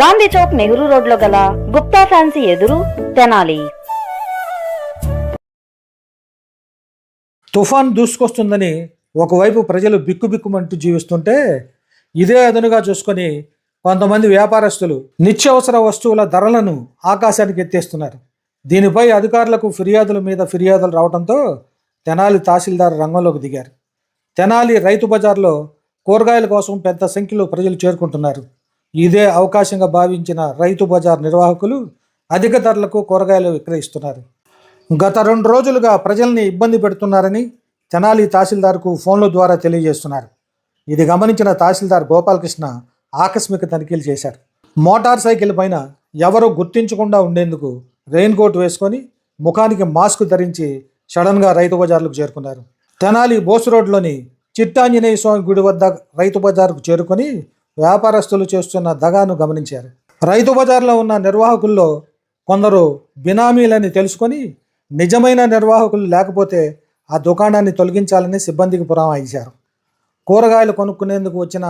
గాంధీ చౌక్ నెహ్రూ రోడ్లో గల గుప్తా ఫ్యాన్సీ ఎదురు తెనాలి. తుఫాన్ దూసుకొస్తుందని ఒకవైపు ప్రజలు బిక్కుబిక్కుమంటూ జీవిస్తుంటే ఇదే అదునుగా చూసుకొని కొంతమంది వ్యాపారస్తులు నిత్యావసర వస్తువుల ధరలను ఆకాశానికి ఎత్తేస్తున్నారు. దీనిపై అధికారులకు ఫిర్యాదుల మీద ఫిర్యాదులు రావడంతో తెనాలి తహసీల్దార్ రంగంలోకి దిగారు. తెనాలి రైతు బజార్లో కూరగాయల కోసం పెద్ద సంఖ్యలో ప్రజలు చేరుకుంటున్నారు. ఇదే అవకాశంగా భావించిన రైతు బజార్ నిర్వాహకులు అధిక ధరలకు కూరగాయలు విక్రయిస్తున్నారు. గత రెండు రోజులుగా ప్రజల్ని ఇబ్బంది పెడుతున్నారని తెనాలి తహసీల్దార్కు ఫోన్ల ద్వారా తెలియజేస్తున్నారు. ఇది గమనించిన తహసీల్దార్ గోపాలకృష్ణ ఆకస్మిక తనిఖీలు చేశారు. మోటార్ సైకిల్ పైన ఎవరూ గుర్తించకుండా ఉండేందుకు రెయిన్ కోట్ వేసుకొని ముఖానికి మాస్క్ ధరించి సడన్గా రైతు బజార్లకు చేరుకున్నారు. తెనాలి బోసు రోడ్లోని చిట్టాంజనేయ స్వామి గుడి వద్ద రైతు బజార్కు చేరుకొని వ్యాపారస్తులు చేస్తున్న దగాను గమనించారు. రైతు బజార్లో ఉన్న నిర్వాహకుల్లో కొందరు బినామీలని తెలుసుకొని నిజమైన నిర్వాహకులు లేకపోతే ఆ దుకాణాన్ని తొలగించాలని సిబ్బందికి పురామాయించారు. కూరగాయలు కొనుక్కునేందుకు వచ్చిన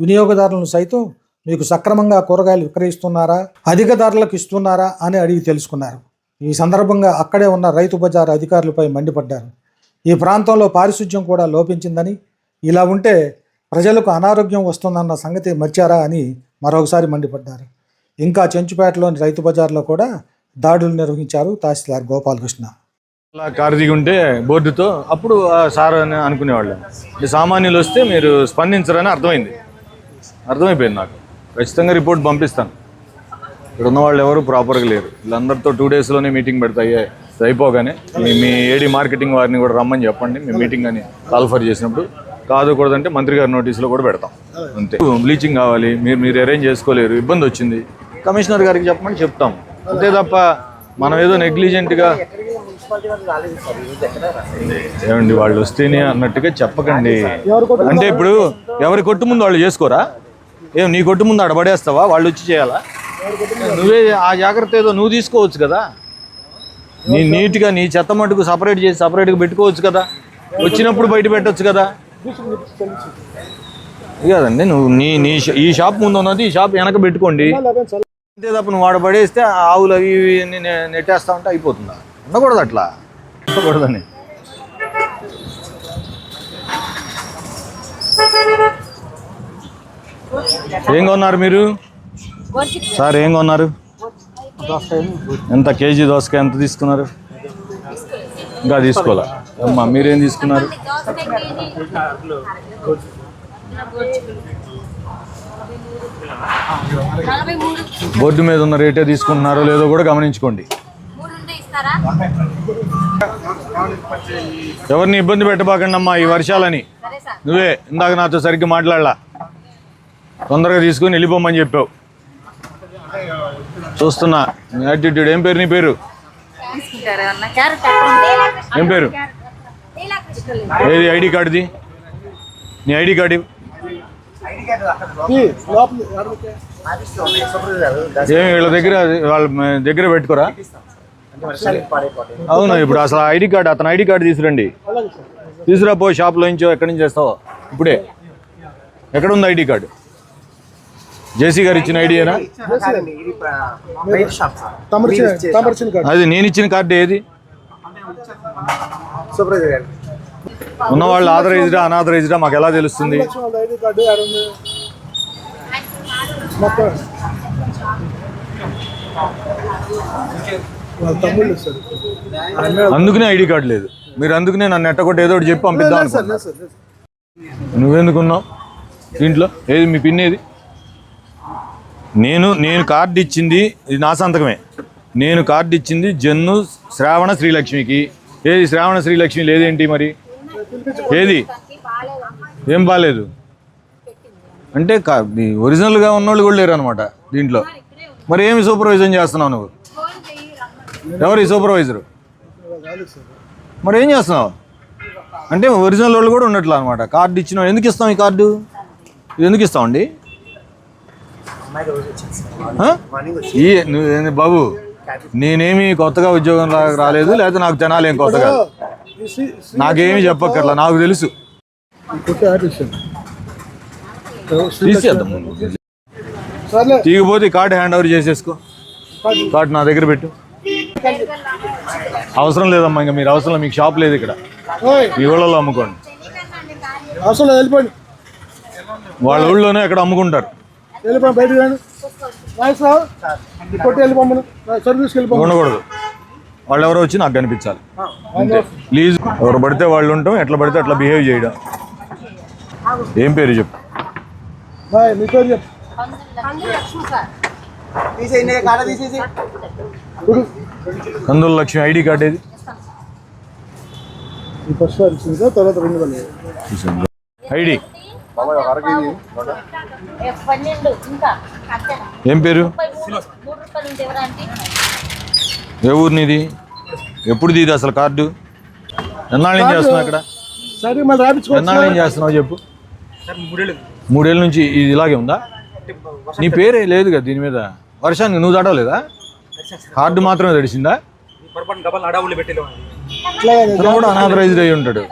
వినియోగదారులను సైతం మీకు సక్రమంగా కూరగాయలు విక్రయిస్తున్నారా అధిక ధరలకు ఇస్తున్నారా అని అడిగి తెలుసుకున్నారు. ఈ సందర్భంగా అక్కడే ఉన్న రైతు బజార్ అధికారులపై మండిపడ్డారు. ఈ ప్రాంతంలో పారిశుధ్యం కూడా లోపించిందని ఇలా ఉంటే ప్రజలకు అనారోగ్యం వస్తుందన్న సంగతి మర్చారా అని మరొకసారి మండిపడ్డారు. ఇంకా చెంచుపేటలోని రైతు బజార్లో కూడా దాడులు నిర్వహించారు తహసీల్దార్ గోపాలకృష్ణ. అలా కారు దిగి ఉంటే బోర్డుతో అప్పుడు సార్ అని అనుకునేవాళ్ళం. ఈ సామాన్యులు వస్తే మీరు స్పందించరని అర్థమైంది. అర్థమైపోయింది నాకు. ఖచ్చితంగా రిపోర్ట్ పంపిస్తాను. ఇక్కడ ఉన్న వాళ్ళు ఎవరు ప్రాపర్గా లేరు. వీళ్ళందరితో టూ డేస్లోనే మీటింగ్ పెడతాయి. అయిపోగానే మీ ఏడి మార్కెటింగ్ వారిని కూడా రమ్మని చెప్పండి. మీ మీటింగ్ అని కాల్ఫర్ చేసినప్పుడు కాదు అంటే మంత్రి గారి నోటీసులో కూడా పెడతాం. అంతే. బ్లీచింగ్ కావాలి మీరు మీరు అరేంజ్ చేసుకోలేరు ఇబ్బంది వచ్చింది. కమిషనర్ గారికి చెప్పమని చెప్తాం. అంతే తప్ప మనం ఏదో నెగ్లిజెంట్గా ఏమండి వాళ్ళు వస్తేనే అన్నట్టుగా చెప్పకండి. అంటే ఇప్పుడు ఎవరి కొట్టు ముందు వాళ్ళు చేసుకోరా? ఏం నీ కొట్టు ముందు అడబడేస్తావా వాళ్ళు వచ్చి చేయాలా? నువ్వే ఆ జాగ్రత్త ఏదో నువ్వు తీసుకోవచ్చు కదా. నీ నీట్గా నీ చెత్త మటుకు సపరేట్ చేసి సపరేట్గా పెట్టుకోవచ్చు కదా. వచ్చినప్పుడు బయట పెట్టొచ్చు కదా. కదండి నువ్వు నీ నీ షా- ఈ షాప్ ముందు ఉన్నది ఈ షాప్ వెనక పెట్టుకోండి. అంతే తప్ప నువ్వు వాడు పడేస్తే ఆవులు అవి ఇవి నెట్టేస్తా ఉంటే అయిపోతుందా? ఉండకూడదు అట్లా. ఉండకూడదని. ఏం కొన్నారు మీరు? సార్ ఏం కొన్నారు? ఎంత కేజీ దోసకాయ ఎంత తీసుకున్నారు? ఇంకా తీసుకోవాలా? అమ్మా మీరేం తీసుకున్నారు? బోర్డు మీద ఉన్న రేటే తీసుకుంటున్నారో లేదో కూడా గమనించుకోండి. ఎవరిని ఇబ్బంది పెట్టబాకండి అమ్మా ఈ వర్షాలని. నువ్వే ఇందాక నాతో సరిగ్గా మాట్లాడలా. తొందరగా తీసుకొని వెళ్ళిపోమని చెప్పావు. చూస్తున్నా. యాటిట్యూడ్ ఏం పేరు నీ పేరు? ఏం పేరు? ఏది ఐడి కార్డుది? నీ ఐడి కార్డు. ఏమి వీళ్ళ దగ్గర వాళ్ళ దగ్గర పెట్టుకోరా? అవును ఇప్పుడు అసలు ఐడి కార్డు అతను ఐడి కార్డు తీసుకురండి. తీసుకురా పో షాప్లో నుంచో ఎక్కడి నుంచి చేస్తావో ఇప్పుడే. ఎక్కడ ఉంది ఐడి కార్డు? జేసీ గారు ఇచ్చిన ఐడియానా అది నేను ఇచ్చిన కార్డు ఏది? ఉన్న వాళ్ళు ఆథరైజ్డా అనాథరైజ్డా మాకు ఎలా తెలుస్తుంది? అందుకనే ఐడి కార్డు లేదు. మీరు అందుకనే నన్ను ఎట్టకొట్టి ఏదో ఒకటి చెప్పి పంపిద్దాం. నువ్వెందుకున్నావు? దీంట్లో? ఏది మీ పిన్ ఏది? నేను నేను కార్డు ఇచ్చింది ఇది నా సంతకమే. నేను కార్డు ఇచ్చింది జన్ను శ్రావణ శ్రీలక్ష్మికి. ఏది శ్రావణ శ్రీలక్ష్మి లేదేంటి మరి? ఏది? ఏం బాగాలేదు అంటే కా- ఒరిజినల్గా ఉన్నోళ్ళు కూడా లేరు అనమాట దీంట్లో. మరి ఏమి సూపర్వైజన్ చేస్తున్నావు నువ్వు? ఎవరు ఈ సూపర్వైజరు? మరి ఏం చేస్తున్నావు? అంటే ఒరిజినల్ వాళ్ళు కూడా ఉన్నట్లు అనమాట కార్డు ఇచ్చిన ఎందుకు ఇస్తాం ఈ కార్డు? ఇది ఎందుకు ఇస్తామండి ఈ నువ్వు ఏంది బాబు? నేనేమి కొత్తగా ఉద్యోగం రాలేదు లేకపోతే నాకు తినాలి ఏం కొత్తగా? నాకేమి చెప్పక్కర్లా నాకు తెలుసు. తీసేద్దాం తీగిపోతే కార్డు హ్యాండ్ ఓవర్ చేసేసుకో. కార్డు. నా దగ్గర పెట్టు. అవసరం లేదమ్మా ఇంకా మీరు అవసరం మీకు షాప్ లేదు ఇక్కడ. మీ ఊళ్ళలో అమ్ముకోండి. అవసరం లేదు వెళ్ళిపోండి. వాళ్ళ ఊళ్ళోనే ఎక్కడ అమ్ముకుంటారు? వెళ్ళిపోయి బయటకు రండి. నాగేశ్వరరావు కొట్టి వెళ్ళిపోమ్మను సర్వీస్కి వెళ్ళిపోమ్మను ఉండకూడదు. వాళ్ళు ఎవరో వచ్చి నాకు కనిపించాలి. అంతే. ప్లీజ్ ఎవరు పడితే వాళ్ళు ఉంటాం ఎట్లా పడితే అట్లా బిహేవ్ చేయడం. ఏం పేరు చెప్పు. కందుల లక్ష్మి ఐడి కార్డు ఏది? ఐడి. ఏం పేరు మూడు రూపాయలు ఉంటే ఎవరంటే ఏ ఊరు నీది? ఎప్పుడు తీది అసలు కార్డు? ఎన్నాళ్ళు ఏం చేస్తున్నావు ఇక్కడ? సరే మళ్ళీ ఎన్నాళ్ళు ఏం చేస్తున్నావు చెప్పు. మూడేళ్ళ. నుంచి ఇది ఇలాగే ఉందా? నీ పేరే లేదు కదా దీని మీద. వర్షానికి నువ్వు తడవలేదా కార్డు మాత్రమే తడిసిందా? కూడా అనాథరైజ్డ్ అయి ఉంటాడు.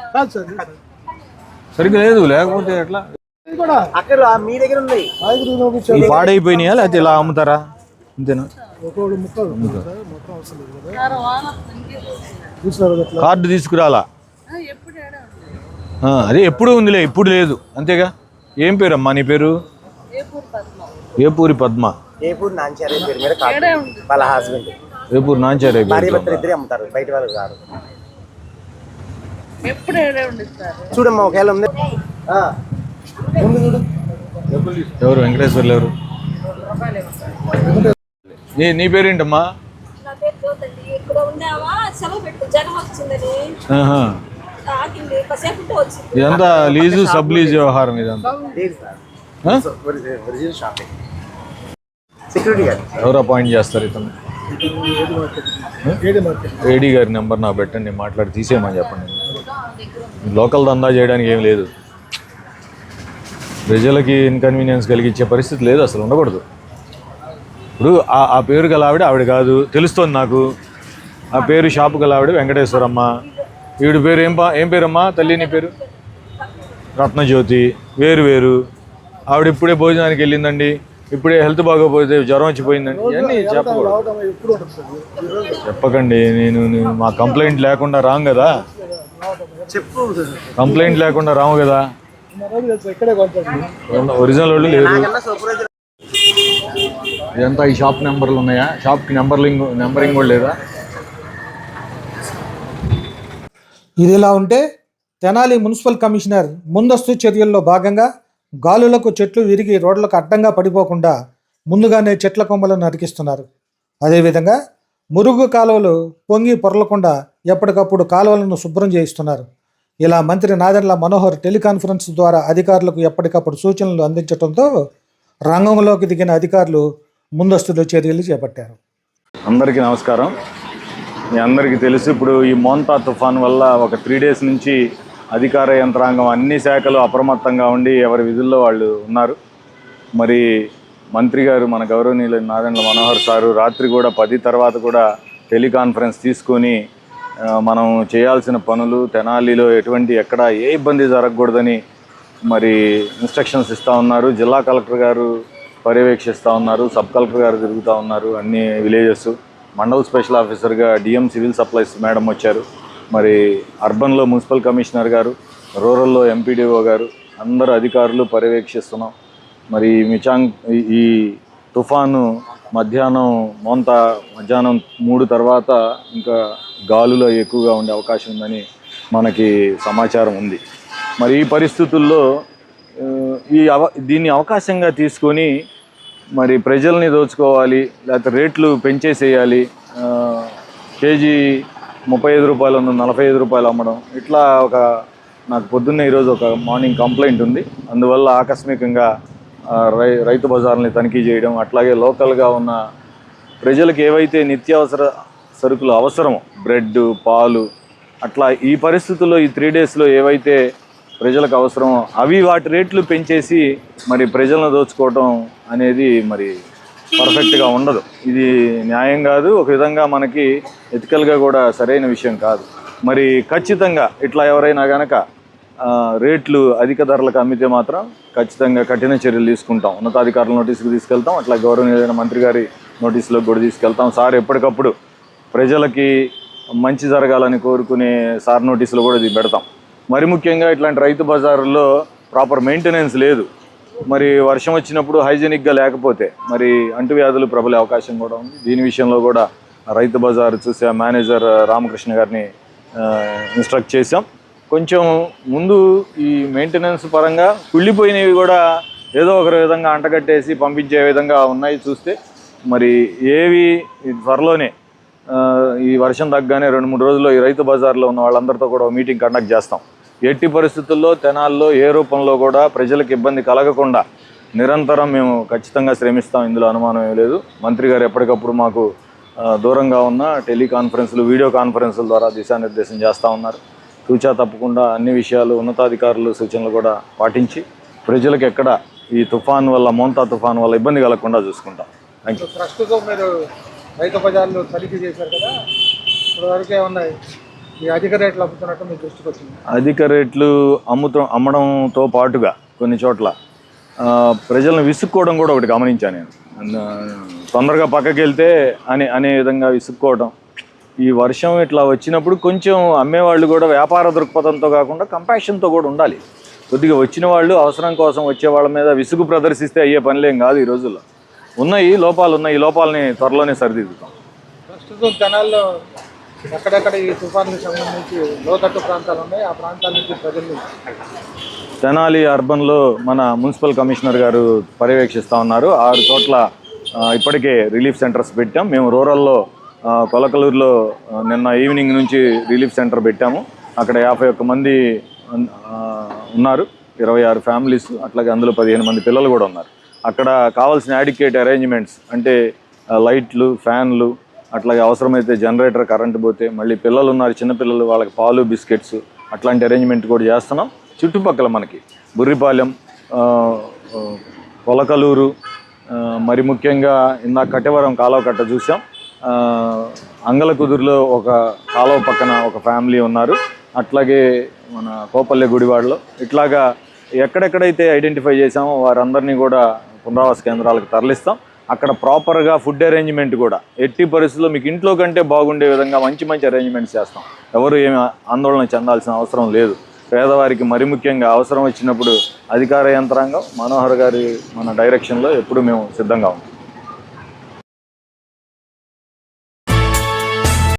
సరిగ్గా లేదు లేకపోతే ఎట్లా? ఈ పాడైపోయినాయా లేకపోతే ఇలా అమ్ముతారా? అంతేనా? కార్డు తీసుకురాలా? ఆ, అదే ఎప్పుడు ఉందిలే ఇప్పుడు లేదు. అంతేగా? ఏం పేరు అమ్మా నీ పేరు? ఏపూరి పద్మ. ఏపూర్ నాంచారి పేరు మీద వాళ్ళ హస్బెండ్ ఏపూరి నాంచారే భార్య భర్తలు ఇద్దరే అమ్ముతారు బయట వాళ్ళు కాదు చూడమ్మా ఒకవేళ ఉంది. ఎవరు? వెంకటేశ్వర్లు ఎవరు? నీ నీ పేరేంటమ్మా? నా ఇదంతా లీజు సబ్ లీజ్ వ్యవహారం ఇదంతా. ఎవరు అపాయింట్ చేస్తారు ఇతను. AD market. ఏడీ గారి నెంబర్ నాకు పెట్టండి మాట్లాడి తీసేయమని చెప్పండి. లోకల్ దందా చేయడానికి ఏం లేదు. ప్రజలకి ఇన్కన్వీనియన్స్ కలిగించే పరిస్థితి లేదు అసలు ఉండకూడదు. ఇప్పుడు ఆ ఆ పేరు గల ఆవిడ ఆవిడ కాదు. తెలుస్తోంది నాకు. ఆ పేరు షాపు గల ఆవిడ వెంకటేశ్వరమ్మ. ఈవిడ పేరు ఏం ఏం పేరమ్మా? తల్లి నీ పేరు? రత్నజ్యోతి. వేరు వేరు. ఆవిడ ఇప్పుడే భోజనానికి వెళ్ళిందండి. ఇప్పుడే హెల్త్ బాగోపోతే జ్వరం వచ్చిపోయిందండి. ఇవన్నీ చెప్పకూడదు. చెప్పకండి. నేను నేను మా కంప్లైంట్ లేకుండా రాము కదా? చెప్పు కంప్లైంట్ లేకుండా రాము కదా? ఒరిజినల్ వాళ్ళు లేరు. సూపర్వైజర్ ఇదంతా ఈ షాప్ నెంబర్లు ఉన్నాయా? షాప్కి నెంబర్లింగ్ నెంబరింగ్ కూడా లేదా? ఇది ఇలా ఉంటే తెనాలి మున్సిపల్ కమిషనర్ ముందస్తు చర్యల్లో భాగంగా గాలులకు చెట్లు విరిగి రోడ్లకు అడ్డంగా పడిపోకుండా ముందుగానే చెట్ల కొమ్మలను నరికిస్తున్నారు. అదేవిధంగా మురుగు కాలువలు పొంగి పొరలకుండా ఎప్పటికప్పుడు కాలువలను శుభ్రం చేయిస్తున్నారు. ఇలా మంత్రి నాదెండ్ల మనోహర్ టెలికాన్ఫరెన్స్ ద్వారా అధికారులకు ఎప్పటికప్పుడు సూచనలు అందించడంతో రంగంలోకి దిగిన అధికారులు ముందస్తులో చర్యలు చేపట్టారు. అందరికీ నమస్కారం. మీ అందరికీ తెలుసు ఇప్పుడు ఈ మోంతా తుఫాన్ వల్ల ఒక త్రీ డేస్ నుంచి అధికార యంత్రాంగం అన్ని శాఖలు అప్రమత్తంగా ఉండి ఎవరి విధుల్లో వాళ్ళు ఉన్నారు. మరి మంత్రి గారు మన గౌరవనీయులు నారాయణ మనోహర్ సారు రాత్రి కూడా పది తర్వాత కూడా టెలికాన్ఫరెన్స్ తీసుకొని మనం చేయాల్సిన పనులు తెనాలిలో ఎటువంటి ఎక్కడ ఏ ఇబ్బంది జరగకూడదని మరి ఇన్స్ట్రక్షన్స్ ఇస్తూ ఉన్నారు. జిల్లా కలెక్టర్ గారు పర్యవేక్షిస్తూ ఉన్నారు సబ్ కలెక్టర్ గారు తిరుగుతూ ఉన్నారు అన్ని విలేజెస్. మండల్ స్పెషల్ ఆఫీసర్గా డిఎం సివిల్ సప్లైస్ మేడం వచ్చారు. మరి అర్బన్లో మున్సిపల్ కమిషనర్ గారు రూరల్లో ఎంపీడీఓ గారు అందరు అధికారులు పర్యవేక్షిస్తున్నాం. మరి మిచాంగ్ ఈ- తుఫాను మధ్యాహ్నం మొంత మధ్యాహ్నం మూడు తర్వాత ఇంకా గాలులు ఎక్కువగా ఉండే అవకాశం ఉందని మనకి సమాచారం ఉంది. మరి ఈ పరిస్థితుల్లో ఈ అవ దీన్ని అవకాశంగా తీసుకొని మరి ప్రజల్ని దోచుకోవాలి లేకపోతే రేట్లు పెంచేసేయాలి కేజీ ముప్పై ఐదు రూపాయలు ఉన్న నలభై ఐదు రూపాయలు అమ్మడం ఇట్లా ఒక నాకు పొద్దున్నే ఈరోజు ఒక మార్నింగ్ కంప్లైంట్ ఉంది. అందువల్ల ఆకస్మికంగా రై రైతు బజార్ని తనిఖీ చేయడం అట్లాగే లోకల్గా ఉన్న ప్రజలకు ఏవైతే నిత్యావసర సరుకులు అవసరమో బ్రెడ్ పాలు అట్లా ఈ పరిస్థితుల్లో ఈ త్రీ డేస్లో ఏవైతే ప్రజలకు అవసరం. అవి వాటి రేట్లు పెంచేసి మరి ప్రజలను దోచుకోవటం అనేది మరి పర్ఫెక్ట్గా ఉండదు. ఇది న్యాయం కాదు. ఒక విధంగా మనకి ఎథికల్గా కూడా సరైన విషయం కాదు. మరి ఖచ్చితంగా ఇట్లా ఎవరైనా కనుక రేట్లు అధిక ధరలకు అమ్మితే మాత్రం ఖచ్చితంగా కఠిన చర్యలు తీసుకుంటాం. ఉన్నతాధికారుల నోటీసుకు తీసుకెళ్తాం. అట్లా గౌరవనీయమైన మంత్రి గారి నోటీసులకు కూడా తీసుకెళ్తాం. సార్ ఎప్పటికప్పుడు ప్రజలకి మంచి జరగాలని కోరుకునే సార్ నోటీసులు కూడా ఇది పెడతాం. మరి ముఖ్యంగా ఇట్లాంటి రైతు బజార్లో ప్రాపర్ మెయింటెనెన్స్ లేదు. మరి వర్షం వచ్చినప్పుడు హైజెనిక్గా లేకపోతే మరి అంటువ్యాధులు ప్రబలే అవకాశం కూడా ఉంది. దీని విషయంలో కూడా రైతు బజార్ చూసే ఆ మేనేజర్ రామకృష్ణ గారిని ఇన్స్ట్రక్ట్ చేశాం. కొంచెం ముందు ఈ మెయింటెనెన్స్ పరంగా కుళ్ళిపోయినవి కూడా ఏదో ఒక విధంగా అంటగట్టేసి పంపించే విధంగా ఉన్నాయి చూస్తే మరి ఏవి త్వరలోనే ఈ వర్షం తగ్గగానే రెండు మూడు రోజుల్లో ఈ రైతు బజార్లో ఉన్న వాళ్ళందరితో కూడా మీటింగ్ కండక్ట్ చేస్తాం. ఎట్టి పరిస్థితుల్లో తెనాల్లో ఏ రూపంలో కూడా ప్రజలకు ఇబ్బంది కలగకుండా నిరంతరం మేము ఖచ్చితంగా శ్రమిస్తాం. ఇందులో అనుమానం ఏం లేదు. మంత్రి గారు ఎప్పటికప్పుడు మాకు దూరంగా ఉన్న టెలికాన్ఫరెన్స్లు వీడియో కాన్ఫరెన్స్ల ద్వారా దిశానిర్దేశం చేస్తూ ఉన్నారు. తూచా తప్పకుండా అన్ని విషయాలు ఉన్నతాధికారులు సూచనలు కూడా పాటించి ప్రజలకు ఎక్కడ ఈ తుఫాన్ వల్ల మోంతా తుఫాన్ వల్ల ఇబ్బంది కలగకుండా చూసుకుంటాం. థ్యాంక్ యూ ప్రస్తుతం మీరు రైతు బజార్లు తనిఖీ చేశారు కదా? ఇప్పుడు వరకు ఏమన్నాయి అధిక రేట్లు అమ్ముతున్నట్టు మీ దృష్టికి వచ్చింది? అధిక రేట్లు అమ్ముతం అమ్మడంతో పాటుగా కొన్ని చోట్ల ప్రజలను విసుక్కోవడం కూడా ఒకటి గమనించాను నేను. తొందరగా పక్కకి వెళ్తే అని అనే విధంగా విసుక్కోవడం ఈ వర్షం ఇట్లా వచ్చినప్పుడు కొంచెం అమ్మేవాళ్ళు కూడా వ్యాపార దృక్పథంతో కాకుండా కంపాషన్తో కూడా ఉండాలి. కొద్దిగా వచ్చిన వాళ్ళు అవసరం కోసం వచ్చే వాళ్ళ మీద విసుగు ప్రదర్శిస్తే అయ్యే పనులేం కాదు ఈ రోజుల్లో. ఉన్నాయి లోపాలు ఉన్నాయి ఈ లోపాలని త్వరలోనే సరిదిద్దుతాం. ప్రస్తుతం తెనాల్లో ఎక్కడెక్కడ ఈ తుఫాన్కి సంబంధించి లోతట్టు ప్రాంతాలు ఉన్నాయి ఆ ప్రాంతాల నుంచి ప్రజలు తెనాలి అర్బన్లో మన మున్సిపల్ కమిషనర్ గారు పర్యవేక్షిస్తూ ఉన్నారు. ఆరు చోట్ల ఇప్పటికే రిలీఫ్ సెంటర్స్ పెట్టాం. మేము రూరల్లో కొలకలూరులో నిన్న ఈవినింగ్ నుంచి రిలీఫ్ సెంటర్ పెట్టాము. అక్కడ యాభై ఒక్క మంది ఉన్నారు. ఇరవై ఆరు ఫ్యామిలీస్ అట్లాగే అందులో పదిహేను మంది పిల్లలు కూడా ఉన్నారు. అక్కడ కావాల్సిన అడికేట్ అరేంజ్మెంట్స్ అంటే లైట్లు ఫ్యాన్లు అట్లాగే అవసరమైతే జనరేటర్ కరెంట్ పోతే మళ్ళీ పిల్లలు ఉన్నారు చిన్నపిల్లలు వాళ్ళకి పాలు బిస్కెట్స్ అట్లాంటి అరేంజ్మెంట్ కూడా చేస్తున్నాం. చుట్టుపక్కల మనకి బుర్రిపాలెం ఆ, పొలకలూరు మరి ముఖ్యంగా ఇందాక కట్టెవరం కాలువ కట్ట చూసాం ఆ, అంగలకుదురులో ఒక కాలువ పక్కన ఒక ఫ్యామిలీ ఉన్నారు. అట్లాగే మన కోపల్లె గుడివాడలో ఇట్లాగా ఎక్కడెక్కడైతే ఐడెంటిఫై చేసామో వారందరినీ కూడా పునరావాస కేంద్రాలకు తరలిస్తాం. అక్కడ ప్రాపర్గా ఫుడ్ అరేంజ్మెంట్ కూడా. ఎట్టి పరిస్థితుల్లో మీకు ఇంట్లో కంటే బాగుండే విధంగా మంచి మంచి అరేంజ్మెంట్స్ చేస్తాం. ఎవరు ఏమి ఆందోళన చెందాల్సిన అవసరం లేదు. పేదవారికి మరి ముఖ్యంగా అవసరం వచ్చినప్పుడు అధికార యంత్రాంగం మనోహర్ గారి మన డైరెక్షన్లో ఎప్పుడు మేము సిద్ధంగా ఉంటాం